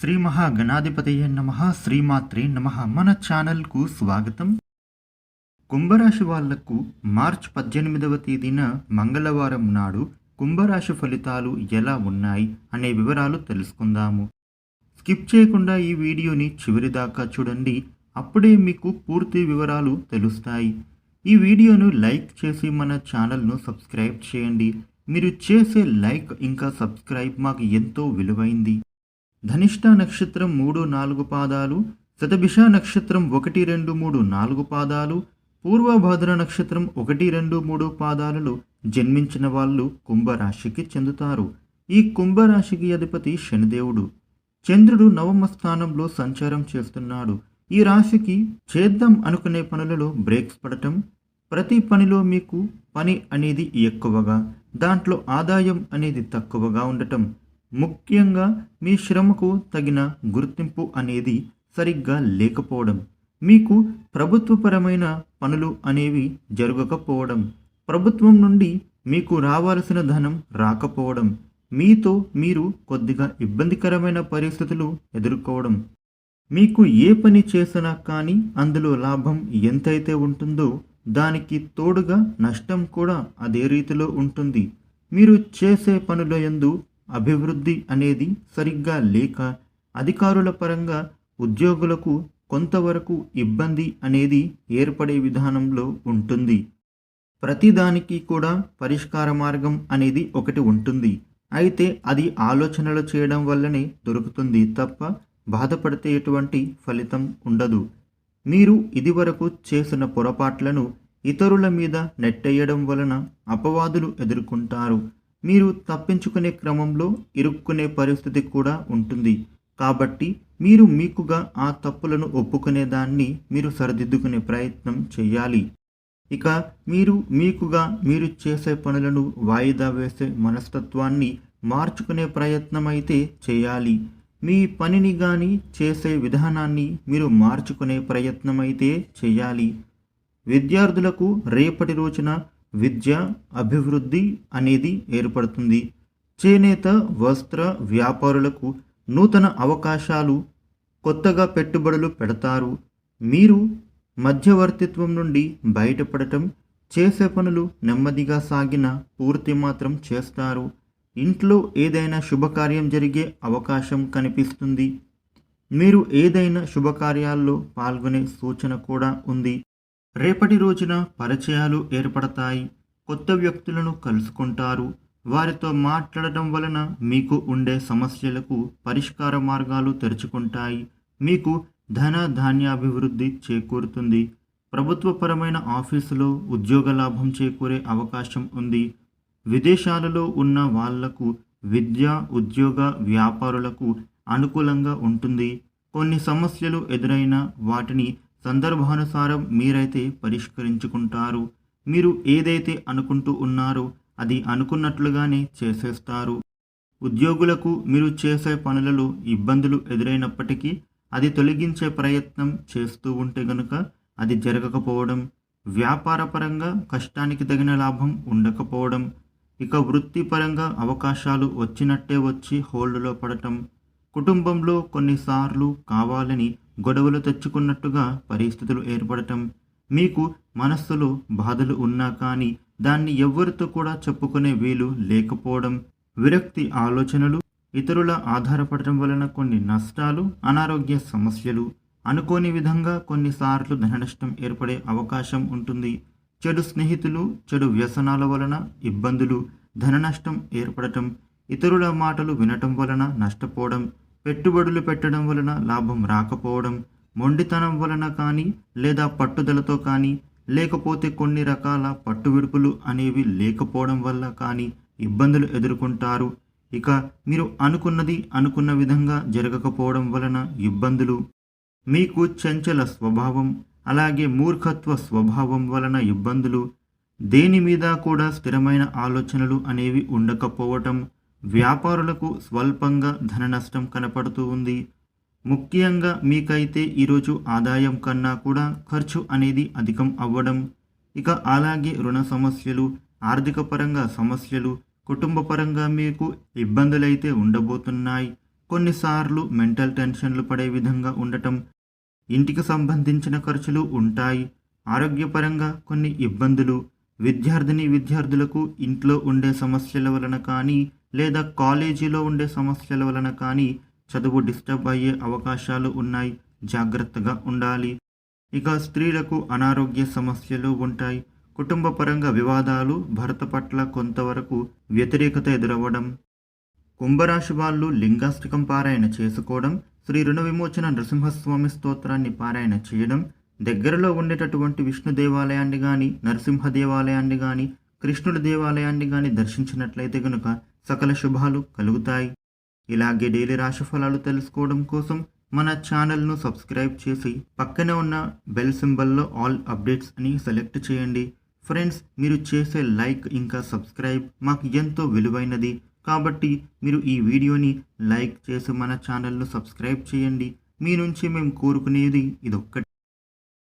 శ్రీ మహాగణాధిపతయ నమ శ్రీమాత్రే నమ. మన ఛానల్కు స్వాగతం. కుంభరాశి వాళ్ళకు మార్చ్ పద్దెనిమిదవ తేదీన మంగళవారం నాడు కుంభరాశి ఫలితాలు ఎలా ఉన్నాయి అనే వివరాలు తెలుసుకుందాము. స్కిప్ చేయకుండా ఈ వీడియోని చివరి దాకా చూడండి. అప్పుడే మీకు పూర్తి వివరాలు తెలుస్తాయి. ఈ వీడియోను లైక్ చేసి మన ఛానల్ను సబ్స్క్రైబ్ చేయండి. మీరు చేసే లైక్ ఇంకా సబ్స్క్రైబ్ మాకు ఎంతో విలువైంది. ధనిష్ట నక్షత్రం మూడు నాలుగు పాదాలు శతభిష నక్షత్రం ఒకటి రెండు మూడు నాలుగు పాదాలు పూర్వభద్ర నక్షత్రం ఒకటి రెండు మూడు పాదాలలో జన్మించిన వాళ్ళు కుంభరాశికి చెందుతారు. ఈ కుంభరాశికి అధిపతి శనిదేవుడు. చంద్రుడు నవమ స్థానంలో సంచారం చేస్తున్నాడు. ఈ రాశికి చేద్దాం అనుకునే పనులలో బ్రేక్స్ పడటం ప్రతి పనిలో మీకు పని అనేది ఎక్కువగా దాంట్లో ఆదాయం అనేది తక్కువగా ఉండటం ముఖ్యంగా మీ శ్రమకు తగిన గుర్తింపు అనేది సరిగ్గా లేకపోవడం మీకు ప్రభుత్వపరమైన పనులు అనేవి జరగకపోవడం ప్రభుత్వం నుండి మీకు రావాల్సిన ధనం రాకపోవడం మీతో మీరు కొద్దిగా ఇబ్బందికరమైన పరిస్థితులు ఎదుర్కోవడం. మీకు ఏ పని చేసినా కానీ అందులో లాభం ఎంతైతే ఉంటుందో దానికి తోడుగా నష్టం కూడా అదే రీతిలో ఉంటుంది. మీరు చేసే పనుల ఎందు అభివృద్ధి అనేది సరిగ్గా లేక అధికారుల పరంగా ఉద్యోగులకు కొంతవరకు ఇబ్బంది అనేది ఏర్పడే విధానంలో ఉంటుంది. ప్రతిదానికి కూడా పరిష్కార మార్గం అనేది ఒకటి ఉంటుంది. అయితే అది ఆలోచనలు చేయడం వల్లనే దొరుకుతుంది తప్ప బాధపడితే ఎటువంటి ఫలితం ఉండదు. మీరు ఇదివరకు చేసిన పొరపాట్లను ఇతరుల మీద నెట్టేయడం వలన అపవాదులు ఎదుర్కొంటారు. మీరు తప్పించుకునే క్రమంలో ఇరుక్కునే పరిస్థితి కూడా ఉంటుంది. కాబట్టి మీరు మీకుగా ఆ తప్పులను ఒప్పుకునే దాన్ని మీరు సరిదిద్దుకునే ప్రయత్నం చేయాలి. ఇక మీరు మీకుగా మీరు చేసే పనులను వాయిదా వేసే మనస్తత్వాన్ని మార్చుకునే ప్రయత్నం అయితే చేయాలి. మీ పనిని కానీ చేసే విధానాన్ని మీరు మార్చుకునే ప్రయత్నం అయితే చేయాలి. విద్యార్థులకు రేపటి రోజున విద్య అభివృద్ధి అనేది ఏర్పడుతుంది. చేనేత వస్త్ర వ్యాపారులకు నూతన అవకాశాలు కొత్తగా పెట్టుబడులు పెడతారు. మీరు మధ్యవర్తిత్వం నుండి బయటపడటం చేసే పనులు నెమ్మదిగా సాగిన పూర్తి మాత్రం చేస్తారు. ఇంట్లో ఏదైనా శుభకార్యం జరిగే అవకాశం కనిపిస్తుంది. మీరు ఏదైనా శుభకార్యాల్లో పాల్గొనే సూచన కూడా ఉంది. రేపటి రోజున పరిచయాలు ఏర్పడతాయి. కొత్త వ్యక్తులను కలుసుకుంటారు. వారితో మాట్లాడటం వలన మీకు ఉండే సమస్యలకు పరిష్కార మార్గాలు తెరుచుకుంటాయి. మీకు ధన ధాన్యాభివృద్ధి చేకూరుతుంది. ప్రభుత్వపరమైన ఆఫీసులో ఉద్యోగ లాభం చేకూరే అవకాశం ఉంది. విదేశాలలో ఉన్న వాళ్ళకు విద్య ఉద్యోగ వ్యాపారులకు అనుకూలంగా ఉంటుంది. కొన్ని సమస్యలు ఎదురైన వాటిని సందర్భానుసారం మీరైతే పరిష్కరించుకుంటారు. మీరు ఏదైతే అనుకుంటూ ఉన్నారో అది అనుకున్నట్లుగానే చేసేస్తారు. ఉద్యోగులకు మీరు చేసే పనులలో ఇబ్బందులు ఎదురైనప్పటికీ అది తొలగించే ప్రయత్నం చేస్తూ ఉంటే గనుక అది జరగకపోవడం వ్యాపారపరంగా కష్టానికి తగిన లాభం ఉండకపోవడం ఇక వృత్తిపరంగా అవకాశాలు వచ్చినట్టే వచ్చి హోల్డ్లో పడటం కుటుంబంలో కొన్నిసార్లు కావాలని గొడవలు తెచ్చుకున్నట్టుగా పరిస్థితులు ఏర్పడటం. మీకు మనస్సులో బాధలు ఉన్నా కానీ దాన్ని ఎవ్వరితో కూడా చెప్పుకునే వీలు లేకపోవడం. విరక్తి ఆలోచనలు ఇతరుల ఆధారపడటం వలన కొన్ని నష్టాలు అనారోగ్య సమస్యలు. అనుకోని విధంగా కొన్నిసార్లు ధన నష్టం ఏర్పడే అవకాశం ఉంటుంది. చెడు స్నేహితులు చెడు వ్యసనాల వలన ఇబ్బందులు ధన నష్టం ఏర్పడటం. ఇతరుల మాటలు వినటం వలన నష్టపోవడం. పెట్టుబడులు పెట్టడం వలన లాభం రాకపోవడం మొండితనం వలన కానీ లేదా పట్టుదలతో కానీ లేకపోతే కొన్ని రకాల పట్టువిడుపులు అనేవి లేకపోవడం వల్ల కానీ ఇబ్బందులు ఎదుర్కొంటారు. ఇక మీరు అనుకున్నది అనుకున్న విధంగా జరగకపోవడం వలన ఇబ్బందులు. మీకు చంచల స్వభావం అలాగే మూర్ఖత్వ స్వభావం వలన ఇబ్బందులు. దేని మీద కూడా స్థిరమైన ఆలోచనలు అనేవి ఉండకపోవటం వ్యాపారులకు స్వల్పంగా ధన నష్టం కనపడుతూ ఉంది. ముఖ్యంగా మీకైతే ఈరోజు ఆదాయం కన్నా కూడా ఖర్చు అనేది అధికం అవ్వడం ఇక అలాగే రుణ సమస్యలు ఆర్థిక పరంగా సమస్యలు కుటుంబ పరంగా మీకు ఇబ్బందులైతే ఉండబోతున్నాయి. కొన్నిసార్లు మెంటల్ టెన్షన్లు పడే విధంగా ఉండటం ఇంటికి సంబంధించిన ఖర్చులు ఉంటాయి. ఆరోగ్యపరంగా కొన్ని ఇబ్బందులు విద్యార్థిని విద్యార్థులకు ఇంట్లో ఉండే సమస్యల వలన కానీ లేదా కాలేజీలో ఉండే సమస్యల వలన కానీ చదువు డిస్టర్బ్ అయ్యే అవకాశాలు ఉన్నాయి. జాగ్రత్తగా ఉండాలి. ఇక స్త్రీలకు అనారోగ్య సమస్యలు ఉంటాయి. కుటుంబ పరంగా వివాదాలు భర్త పట్ల కొంతవరకు వ్యతిరేకత ఎదురవ్వడం. కుంభరాశి వాళ్ళు లింగాష్టకం పారాయణ చేసుకోవడం. శ్రీ రుణ విమోచన నరసింహస్వామి స్తోత్రాన్ని పారాయణ చేయడం. దగ్గరలో ఉండేటటువంటి విష్ణు దేవాలయాన్ని కానీ నరసింహ దేవాలయాన్ని కానీ కృష్ణుడి దేవాలయాన్ని కానీ దర్శించినట్లయితే గనుక సకల శుభాలు కలుగుతాయి. ఇలాగే డైలీ రాశిఫలాలు తెలుసుకోవడం కోసం మన ఛానల్ను సబ్స్క్రైబ్ చేసి పక్కనే ఉన్న బెల్ సింబల్లో ఆల్ అప్డేట్స్ అని సెలెక్ట్ చేయండి. ఫ్రెండ్స్ మీరు చేసే లైక్ ఇంకా సబ్స్క్రైబ్ మాకు ఎంతో విలువైనది. కాబట్టి మీరు ఈ వీడియోని లైక్ చేసి మన ఛానల్ను సబ్స్క్రైబ్ చేయండి. మీ నుంచి మేము కోరుకునేది ఇదొక్కటి.